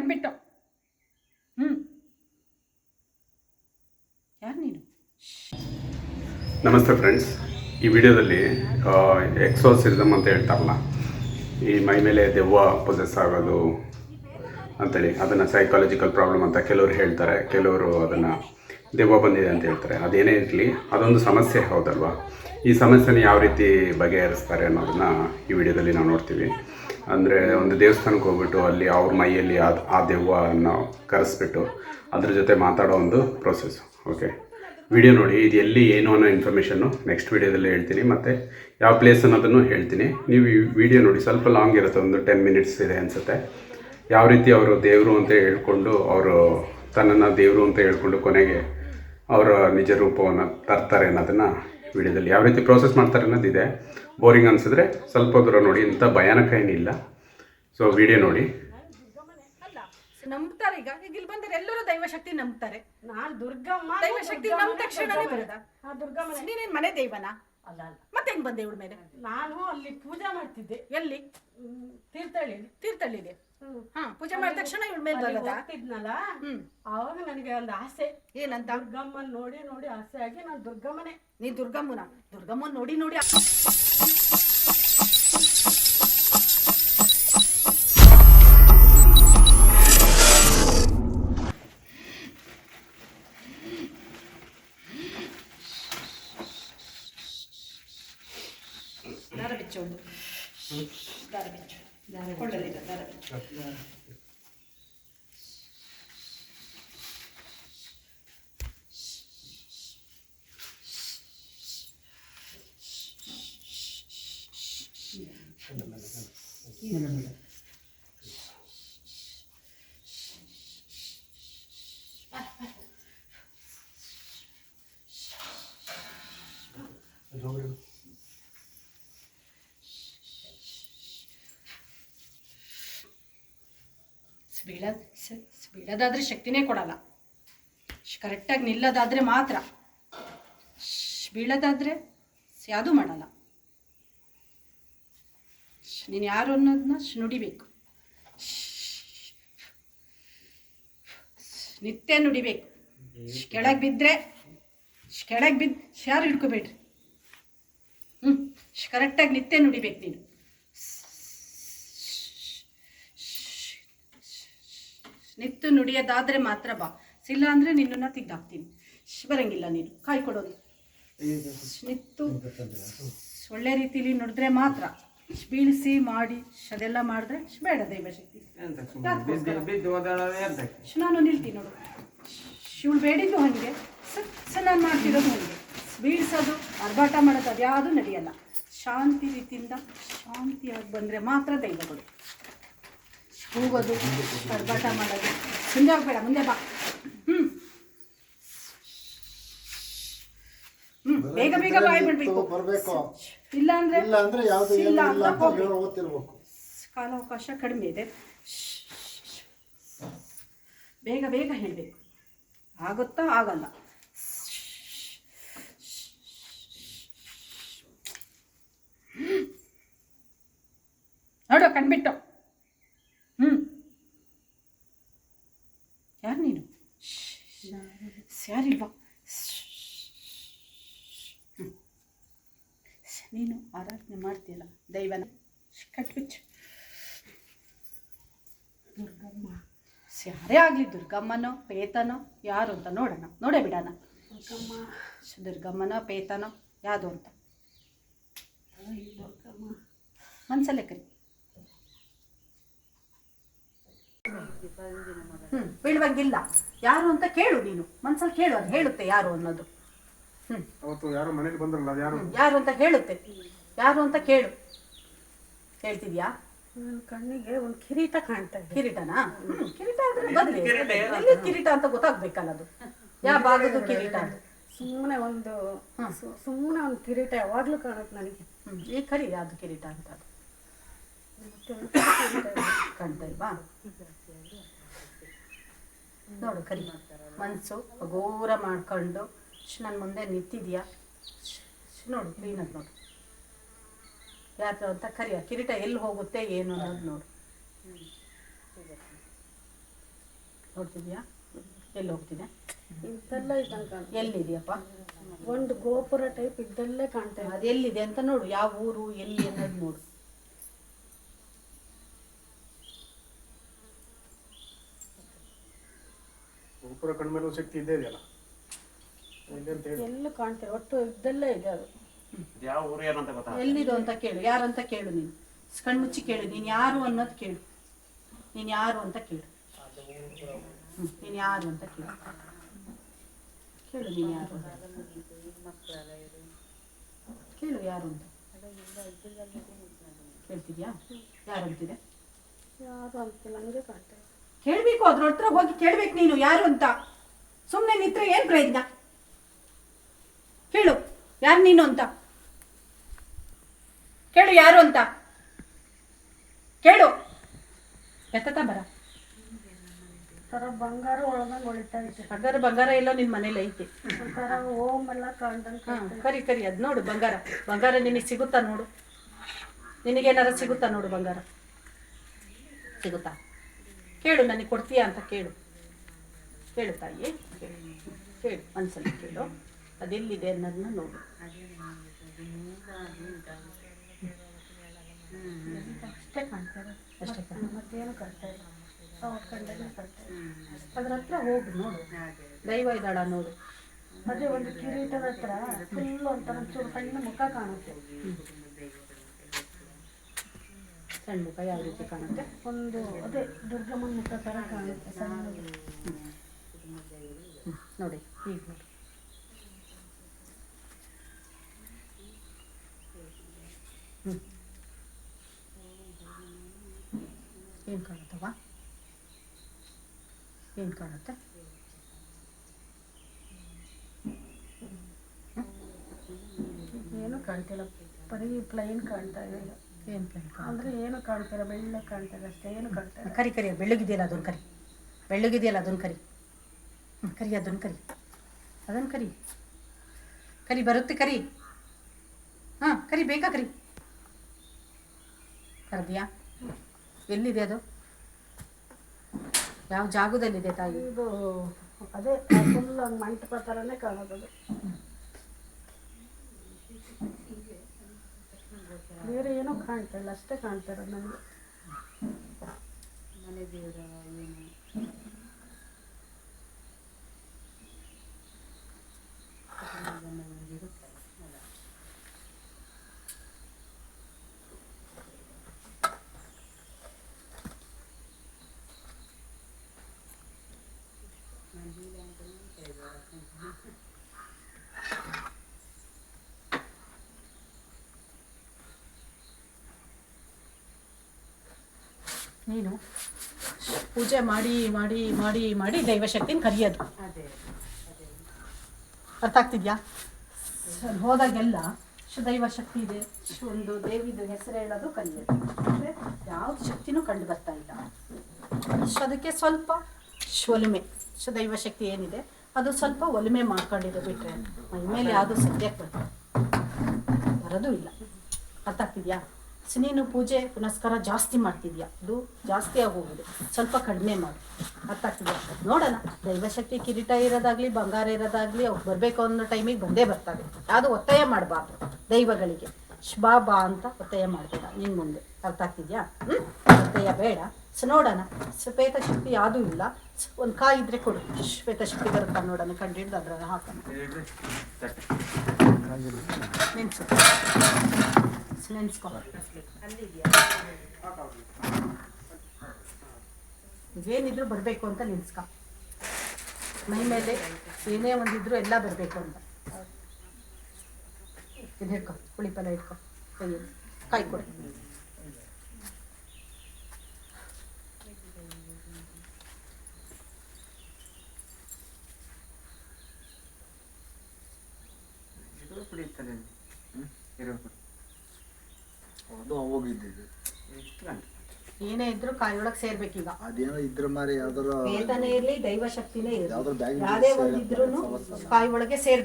ಕಣ್ಬಿಟ್ಟು. ಹ್ಞೂ ಯಾರು ನೀನು? ನಮಸ್ತೆ ಫ್ರೆಂಡ್ಸ್ ಈ ವಿಡಿಯೋದಲ್ಲಿ ಎಕ್ಸೋಸಿಸಮ್ ಅಂತ ಹೇಳ್ತಾರಲ್ಲ, ಈ ಮೈ ಮೇಲೆ ದೆವ್ವ ಪೊಸೆಸ್ ಆಗೋದು ಅಂತೇಳಿ, ಅದನ್ನು ಸೈಕಾಲಜಿಕಲ್ ಪ್ರಾಬ್ಲಮ್ ಅಂತ ಕೆಲವರು ಹೇಳ್ತಾರೆ. ಕೆಲವರು ಅದನ್ನು ದೆವ್ವ ಬಂದಿದೆ ಅಂತ ಹೇಳ್ತಾರೆ. ಅದೇನೇ ಇರಲಿ, ಅದೊಂದು ಸಮಸ್ಯೆ ಹೌದಲ್ವಾ? ಈ ಸಮಸ್ಯೆನ ಯಾವ ರೀತಿ ಬಗೆಹರಿಸ್ತಾರೆ ಅನ್ನೋದನ್ನು ಈ ವಿಡಿಯೋದಲ್ಲಿ ನಾವು ನೋಡ್ತೀವಿ. ಅಂದರೆ ಒಂದು ದೇವಸ್ಥಾನಕ್ಕೆ ಹೋಗ್ಬಿಟ್ಟು ಅಲ್ಲಿ ಅವ್ರ ಮೈಯಲ್ಲಿ ಆ ಆ ದೆವ್ವನ ಕರೆಸ್ಬಿಟ್ಟು ಅದ್ರ ಜೊತೆ ಮಾತಾಡೋ ಒಂದು ಪ್ರೊಸೆಸ್ ಓಕೆ ವಿಡಿಯೋ ನೋಡಿ, ಇದು ಎಲ್ಲಿ ಏನು ಅನ್ನೋ ಇನ್ಫಾರ್ಮೇಷನ್ನು ನೆಕ್ಸ್ಟ್ ವಿಡಿಯೋದಲ್ಲಿ ಹೇಳ್ತೀನಿ. ಮತ್ತು ಯಾವ ಪ್ಲೇಸ್ ಅನ್ನೋದನ್ನು ಹೇಳ್ತೀನಿ. ನೀವು ಈ ವಿಡಿಯೋ ನೋಡಿ, ಸ್ವಲ್ಪ ಲಾಂಗ್ ಇರುತ್ತೆ, ಒಂದು ಟೆನ್ ಮಿನಿಟ್ಸ್ ಇದೆ ಅನಿಸುತ್ತೆ. ಯಾವ ರೀತಿ ಅವರು ದೇವರು ಅಂತ ಹೇಳ್ಕೊಂಡು ಅವರು ತನ್ನನ್ನು ದೇವರು ಅಂತ ಹೇಳ್ಕೊಂಡು ಕೊನೆಗೆ ಅವರ ನಿಜ ರೂಪವನ್ನು ತರ್ತಾರೆ ಅನ್ನೋದನ್ನು ವಿಡಿಯೋದಲ್ಲಿ ಯಾವ ರೀತಿ ಪ್ರೋಸೆಸ್ ಮಾಡ್ತಾರೆ ಅನ್ನೋದಿದೆ ಬೋರಿಂಗ್ ಅನಿಸಿದ್ರೆ ಸ್ವಲ್ಪ ದೂರ ನೋಡಿ ಇಂಥ ಭಯಾನಕ ಏನಿಲ್ಲ. ಸೊ ವಿಡಿಯೋ ನೋಡಿ. ಅಲ್ಲ ನಂಬ್ತಾರೆ. ಈಗ ಈಗ ಇಲ್ಲಿ ಬಂದರೆ ಎಲ್ಲರೂ ದೈವಶಕ್ತಿ ನಂಬ್ತಾರೆ. ನಾನ್ ದುರ್ಗಮ್ಮ ದೈವಶಕ್ತಿ ನಮ್ಮ ತಕ್ಷಣನೇ ಬರೋದ? ಆ ದುರ್ಗಮ್ಮ ನೀನೇನು ಮನೆ ದೈವನಾ? ಅಲ್ಲ ಅಲ್ಲ. ಮತ್ತೆ ಹೆಂಗ್ ಬಂದೆ ಇವಳ ಮೇಲೆ? ನಾನು ಅಲ್ಲಿ ಪೂಜೆ ಮಾಡ್ತಿದ್ದೆ. ಎಲ್ಲಿ? ತೀರ್ಥಳ್ಳಿದೆ ಹ್ಮ್. ಹಾ ಪೂಜೆ ಮಾಡಿದ ತಕ್ಷಣ ಇವಳ ಮೇಲೆ ಅಲ್ಲಿ ಹೋಗ್ತಿದ್ನಲ್ಲ? ಹ್ಮ್. ಆವಾಗ ನನಗೆ ಒಂದು ಆಸೆ. ಏನಂತ? ದುರ್ಗಮ್ಮನ್ ನೋಡಿ ನೋಡಿ ಆಸೆ ಆಗಿ ನಾನು ದುರ್ಗಮ್ಮನೆ. ನೀ ದುರ್ಗಮ್ಮನ? ದುರ್ಗಮ್ಮನ್ ನೋಡಿ ನೋಡಿ ಆ- ದಾರ ಬಿಚ್ಚೋದು ದಾರ ಬಿಚ್ಚು. ಕೊಳ್ಳಲಿದೆ ದಾರ ಬಿಚ್ಚು ಬೀಳ ಬೀಳೋದಾದ್ರೆ ಶಕ್ತಿನೇ ಕೊಡಲ್ಲ. ಕರೆಕ್ಟಾಗಿ ನಿಲ್ಲೋದಾದರೆ ಮಾತ್ರ. ಬೀಳೋದಾದ್ರೆ ಯಾವುದೂ ಮಾಡಲ್ಲ. ನೀನು ಯಾರು ಅನ್ನೋದನ್ನ ನುಡಿಬೇಕು. ನಿತ್ಯ ನುಡಿಬೇಕು. ಕೆಳಗೆ ಬಿದ್ದರೆ ಕೆಳಗೆ ಬಿದ್ದು ಯಾರು ಹಿಡ್ಕೋಬೇಡ್ರಿ? ಹ್ಞೂ ಕರೆಕ್ಟಾಗಿ ನಿತ್ಯ ನುಡಿಬೇಕು ನೀನು. ನಿತ್ತು ನುಡಿಯೋದಾದ್ರೆ ಮಾತ್ರ ಬಾ. ಇಲ್ಲ ಅಂದ್ರೆ ನಿನ್ನನ್ನು ತೆಗ್ದಾಕ್ತೀನಿ ಬರಂಗಿಲ್ಲ ನೀನು. ಕಾಯಿ ಕೊಡೋದು. ನಿತ್ತು. ಒಳ್ಳೆ ರೀತಿಲಿ ನುಡಿದ್ರೆ ಮಾತ್ರ. ಬೀಳಿಸಿ ಮಾಡಿ. ಅದೆಲ್ಲ ಮಾಡಿದ್ರೆ ಬೇಡ ದೈವಶಕ್ತಿ ಶಕ್ತಿ. ನಾನು ನಿಲ್ತೀನಿ ನೋಡು. ಇವಳು ಬೇಡಿದ್ದು ಹಂಗೆ. ಸ ನಾನು ಮಾಡ್ತಿರೋದು ಹಂಗೆ. ಬೀಳ್ಸೋದು ಅರ್ಭಾಟ ಮಾಡೋದು ಅದ್ಯಾವುದು ನಡೆಯಲ್ಲ. ಶಾಂತಿ ರೀತಿಯಿಂದ ಶಾಂತಿಯಾಗಿ ಬಂದರೆ ಮಾತ್ರ ದೈವಗಳು ಹೋಗೋದು ಅರ್ಭಾಟ ಮಾಡೋದು. ಮುಂದೆ ಹೋಗ್ಬೇಡ ಮುಂದೆ ಬಾ. ಹ್ಞೂ ಹ್ಞೂ ಬೇಗ ಬೇಗ ಬಾಯಿ ಬಿಡ್ಬೇಕು ಬರ್ಬೇಕು ಇಲ್ಲ ಅಂದ್ರೆ ಇಲ್ಲ ಅಂದ್ರೆ ಯಾವ್ದು ಇಲ್ಲ ಅಂತ ಓದ್ತಿರ್ಬೇಕು ಕಾಲಾವಕಾಶ ಕಡಿಮೆ ಇದೆ. ಬೇಗ ಬೇಗ ಹೇಳಬೇಕು. ಆಗುತ್ತಾ ಆಗಲ್ಲ. ನೋಡು ಕಣ್ಬಿಟ್ಟು ಹ್ಞೂ ಯಾರು ನೀನು ಯಾರಿಲ್ವಾ. ನೀನು ಆರಾಧನೆ ಮಾಡ್ತೀಯಲ್ಲ ದೈವನ ಕಟ್ಬಿಚ್ಚು ದುರ್ಗಮ್ಮ. ಯಾರೇ ಆಗಲಿ ದುರ್ಗಮ್ಮನೋ ಪೇತನೋ ಯಾರು ಅಂತ ನೋಡೋಣ. ನೋಡೇ ಬಿಡೋಣ. ದುರ್ಗಮ್ಮ. ದುರ್ಗಮ್ಮನೋ ಪೇತನೋ ಯಾವುದು ಅಂತ. ದುರ್ಗಮ್ಮ. ಮನ್ಸಲ್ಲೇ ಕರಿ. ಹ್ಞೂ ಬೀಳುವಂಗಿಲ್ಲ. ಯಾರು ಅಂತ ಕೇಳು ನೀನು. ಮನ್ಸಲ್ಲಿ ಕೇಳು ಅದು ಹೇಳುತ್ತೆ ಯಾರು ಅನ್ನೋದು. ಹ್ಞೂ ಅವತ್ತು ಯಾರೋ ಮನೇಲಿ ಬಂದ್ರಲ್ಲ ಯಾರು? ಯಾರು ಅಂತ ಹೇಳುತ್ತೆ ಯಾರು ಅಂತ ಕೇಳು. ಹೇಳ್ತಿದ್ಯಾ ನನ್ನ ಕಣ್ಣಿಗೆ ಒಂದು ಕಿರೀಟ ಕಾಣ್ತಾ ಇದೆ. ಕಿರೀಟನಾ? ಹ್ಮ್, ಕಿರೀಟ ಆದ್ರೆ ಬರ್ಲಿ. ಎಲ್ಲಿ ಕಿರೀಟ ಅಂತ ಗೊತ್ತಾಗ್ಬೇಕಲ್ಲ ಅದು. ಯಾವ ಭಾಗದ ಕಿರೀಟ ಅಂತ ಸುಮ್ಮನೆ ಒಂದು ಸುಮ್ಮನೆ ಒಂದು ಕಿರೀಟ ಯಾವಾಗಲೂ ಕಾಣುತ್ತೆ ನನಗೆ. ಈ ಈಗ ಕರಿ ಯಾವ್ದು ಕಿರೀಟ ಅಂತ ಅದು? ಮತ್ತೆ ಕಾಣ್ತಾ ಇಲ್ವಾ? ನೋಡು ಕರಿ. ಮನಸ್ಸು ಘೋರ ಮಾಡ್ಕೊಂಡು ನನ್ನ ಮುಂದೆ ನಿಂತಿದ್ಯಾ? ನೋಡು ಕ್ಲೀನಾಗಿ ನೋಡು. ಯಾರು ಅಂತ ಕರಿಯ ಕಿರೀಟ ಎಲ್ಲಿ ಹೋಗುತ್ತೆ ಏನು ಅನ್ನೋದು ನೋಡು. ನೋಡ್ತಿದ್ಯಾ? ಎಲ್ಲಿ ಹೋಗ್ತಿದೆ ಇದೆಲ್ಲ ಇದ್ದಂಗೆ ಎಲ್ಲಿದೆಯಪ್ಪ? ಒಂದು ಗೋಪುರ ಟೈಪ್ ಇದ್ದಲ್ಲೇ ಕಾಣ್ತೇವೆ ಇದೆ. ಅದು ಎಲ್ಲಿದೆ ಅಂತ ನೋಡು ಯಾವ ಊರು ಎಲ್ಲಿ ಅನ್ನೋದು ನೋಡು. ಗೋಪುರ ಕಣ್ಮೇಲೂ ಶಕ್ತಿ ಇದ್ದೇ ಇದೆಯಲ್ಲ? ಎಲ್ಲ ಹೇಳಿ. ಎಲ್ಲೂ ಕಾಣ್ತಿಲ್ಲ ಒಟ್ಟು ಇದೆಲ್ಲ ಇದೆ ಅದು. ಯಾವ ಊರು ಏನಂತ ಗೊತ್ತಾ? ಎಲ್ಲಿದು ಅಂತ ಕೇಳು ಯಾರಂತ ಕೇಳು ನೀನು. ಕಣ್ಮುಚ್ಚಿ ಕೇಳು ನೀನು ಯಾರು ಅನ್ನೋದು ಕೇಳು. ನೀನು ಯಾರು ಅಂತ ಕೇಳು. ಹ್ಮ್, ನೀನು ಯಾರು ಅಂತ ಕೇಳು. ಕೇಳು ನೀನು ಯಾರು ಅಂತ. ಕೇಳು ಯಾರು ಅಂತ. ಕೇಳ್ತಿದ್ಯಾ? ಯಾರು ಅಂತಿದೆ? ಯಾರು ಅಂತ ಹಂಗೆ ಕಾಣ್ತಾ ಇದೆ. ಕೇಳಬೇಕು ಅದ್ರ ಹತ್ರ ಹೋಗಿ ಕೇಳ್ಬೇಕು ನೀನು ಯಾರು ಅಂತ. ಸುಮ್ಮನೆ ನಿತ್ರ ಏನು ಪ್ರಯತ್ನ? ಕೇಳು ಯಾರು ನೀನು ಅಂತ? ಕೇಳು ಯಾರು ಅಂತ? ಕೇಳು. ಎತ್ತ ಬರ. ಬಂಗಾರ ಒಳಗಂಗೆ ಹೊಳಿತಾ ಐತೆ. ಬಂಗಾರ ಬಂಗಾರ ಎಲ್ಲೋ ನಿನ್ನ ಮನೇಲಿ ಐತಿ. ಒಂಥರ ಓಮ್ ಎಲ್ಲ ಹಾಂ ಕರಿ ಕರಿ ಅದು ನೋಡು ಬಂಗಾರ. ಬಂಗಾರ ನಿನಗೆ ಸಿಗುತ್ತಾ ನೋಡು? ನಿನಗೇನಾರ ಸಿಗುತ್ತಾ ನೋಡು ಬಂಗಾರ? ಸಿಗುತ್ತಾ? ಕೇಳು ನನಗೆ ಕೊಡ್ತೀಯಾ ಅಂತ ಕೇಳು. ಕೇಳು ತಾಯಿ ಕೇಳು ಕೇಳು ಮನಸ್ಸಲ್ಲಿ ಕೇಳು. ಅದೆಲ್ಲಿದೆ ಅನ್ನೋದನ್ನ ನೋಡು. ಅಷ್ಟೇ ಕಾಣ್ತಾರೆ. ಅಷ್ಟೇ. ಮತ್ತೇನು ಅದ್ರ ಹತ್ರ ಹೋಗು ನೋಡು. ದೈವ ಇದ್ದಾಳ ನೋಡು. ಅದೇ ಒಂದು ಕಿರೀಟದ ಹತ್ರ ಫುಲ್ ಅಂತ ಒಂಚೂರು ಸಣ್ಣ ಮುಖ ಕಾಣುತ್ತೆ. ಸಣ್ಣ ಮುಖ ಯಾವ ರೀತಿ ಕಾಣುತ್ತೆ? ಒಂದು ಅದೇ ದುರ್ಗಮ್ಮನ ಮುಖ ಥರ ಕಾಣುತ್ತೆ ಸಣ್ಣದು ನೋಡಿ ಈಗ ನೋಡಿ. ಏನು ಏನ್ ಕಾಣುತ್ತವ ಏನು ಕಾಣುತ್ತೆ? ಏನು ಕಾಣ್ತಿಲ್ಲ. ಬರೀ ಪ್ಲೈನ್ ಕಾಣ್ತಾ ಇದೆ. ಏನ್ ಅಂದ್ರೆ ಏನು ಕಾಣ್ತಾರೆ? ಬೆಳ್ಳಗೆ ಕಾಣ್ತಾರೆ ಅಷ್ಟೇ ಏನು ಕಾಣ್ತಾರೆ? ಕರಿ ಕರಿ ಬೆಳ್ಳಗಿದೆಯಲ್ಲ ಅದೊಂದು ಕರಿ. ಬೆಳ್ಳಗಿದೆಯಲ್ಲ ಅದೊಂದು ಕರಿ. ಕರಿ ಅದೊಂದು ಕರಿ. ಅದೊಂದು ಕರಿ. ಕರಿ ಬರುತ್ತೆ ಕರಿ. ಹಾಂ ಕರಿ ಬೇಕಾ ಕರಿ. ಕರೆದಿಯಾ ಎಲ್ಲಿದೆ ಅದು? ಯಾವ ಜಾಗದಲ್ಲಿದೆ ತಾಯಿ? ಇದು ಅದೇ ಮಂಟಪ ಥರನೇ ಕಾಣೋದು ಬೇರೆ ಏನೋ ಕಾಣ್ತಾ ಇಲ್ಲ ಅಷ್ಟೇ ಕಾಣ್ತಾ ಇರೋದು ನನಗೆ. ನೀನು ಪೂಜೆ ಮಾಡಿ ಮಾಡಿ ಮಾಡಿ ಮಾಡಿ ದೈವಶಕ್ತಿನ ಕರಿಯೋದು. ಅರ್ಥ ಆಗ್ತಿದ್ಯಾ? ಹೋದಾಗೆಲ್ಲ ಶ ದೈವ ಶಕ್ತಿ ಇದೆ. ಒಂದು ದೇವಿದು ಹೆಸರು ಹೇಳೋದು ಕಲಿಯೋದು. ಅಂದರೆ ಯಾವ ಶಕ್ತಿನೂ ಕಂಡು ಬರ್ತಾ ಇಲ್ಲ. ಅದಕ್ಕೆ ಸ್ವಲ್ಪ ಒಲುಮೆ. ದೈವ ಶಕ್ತಿ ಏನಿದೆ? ಅದು ಸ್ವಲ್ಪ ಒಲುಮೆ ಮಾಡ್ಕೊಂಡಿದ್ದು ಬಿಟ್ರೆ ಮೈ ಮೇಲೆ ಯಾವುದು ಸದ್ಯಕ್ಕೆ ಬರ್ತದೆ ಬರೋದು ಇಲ್ಲ. ಅರ್ಥ ಆಗ್ತಿದ್ಯಾ? ನೀನು ಪೂಜೆ ಪುನಸ್ಕಾರ ಜಾಸ್ತಿ ಮಾಡ್ತಿದ್ಯಾ? ಅದು ಜಾಸ್ತಿ ಆಗೋಗಿದೆ. ಸ್ವಲ್ಪ ಕಡಿಮೆ ಮಾಡು. ಅರ್ಥ ಆಗ್ತಿದ್ಯಾ ನೋಡೋಣ ದೈವಶಕ್ತಿ ಕಿರೀಟ ಇರೋದಾಗ್ಲಿ ಬಂಗಾರ ಇರೋದಾಗ್ಲಿ ಅವ್ರು ಬರಬೇಕು ಅನ್ನೋ ಟೈಮಿಗೆ ಬಂದೇ ಬರ್ತಾರೆ. ಅದು ಒತ್ತಾಯ ಮಾಡಬಾರ್ದು ದೈವಗಳಿಗೆ. ಶುಭಾ ಬಾ ಅಂತ ಒತ್ತಾಯ ಮಾಡ್ತೀರ ನಿನ್ನ ಮುಂದೆ. ಅರ್ಥ ಆಗ್ತಿದ್ಯಾ? ಹ್ಞೂ ಒತ್ತಾಯ ಬೇಡ. ಸೊ ನೋಡೋಣ. ಶ್ವೇತ ಶಕ್ತಿ ಯಾವುದೂ ಇಲ್ಲ. ಒಂದು ಕಾಯಿ ಇದ್ರೆ ಕೊಡು. ಶ್ವೇತ ಶಕ್ತಿ ಬರುತ್ತಾ ನೋಡೋಣ. ಕಂಡು ಹಿಡ್ದು ಅದ್ರಲ್ಲಿ ಹಾಕೋಣ ನೆನ್ಸು ನೆನ್ಸ್ಕೊ ಏನಿದ್ರು ಬರಬೇಕು ಅಂತ ನೆನ್ಸ್ಕ ಮೈ ಮೇಲೆ ಏನೇ ಒಂದಿದ್ರು ಎಲ್ಲ ಬರಬೇಕು ಅಂತ. ಇದು ಹಿಡ್ಕೊ ಪುಳಿಪಲ್ಲ ಹಿಡ್ಕೊ. ಕೈ ಏನೇ ಇದ್ರು ಕಾಯಿಯೊಳಗೆ ಸೇರ್ಬೇಕೀಗ ಅದೇನೋ ಇದ್ರ ಮಾರಿ ಯಾವ್ದಾರ ವೇತನ ಇರ್ಲಿ ದೈವ ಶಕ್ತಿನೇ ಇರ್ಲಿ. ಯಾವ್ದಾರ ಒಂದ್ ಯಾವುದೇ ಒಂದಿದ್ರು ಕಾಯಿ ಒಳಗೆ ಸೇರ್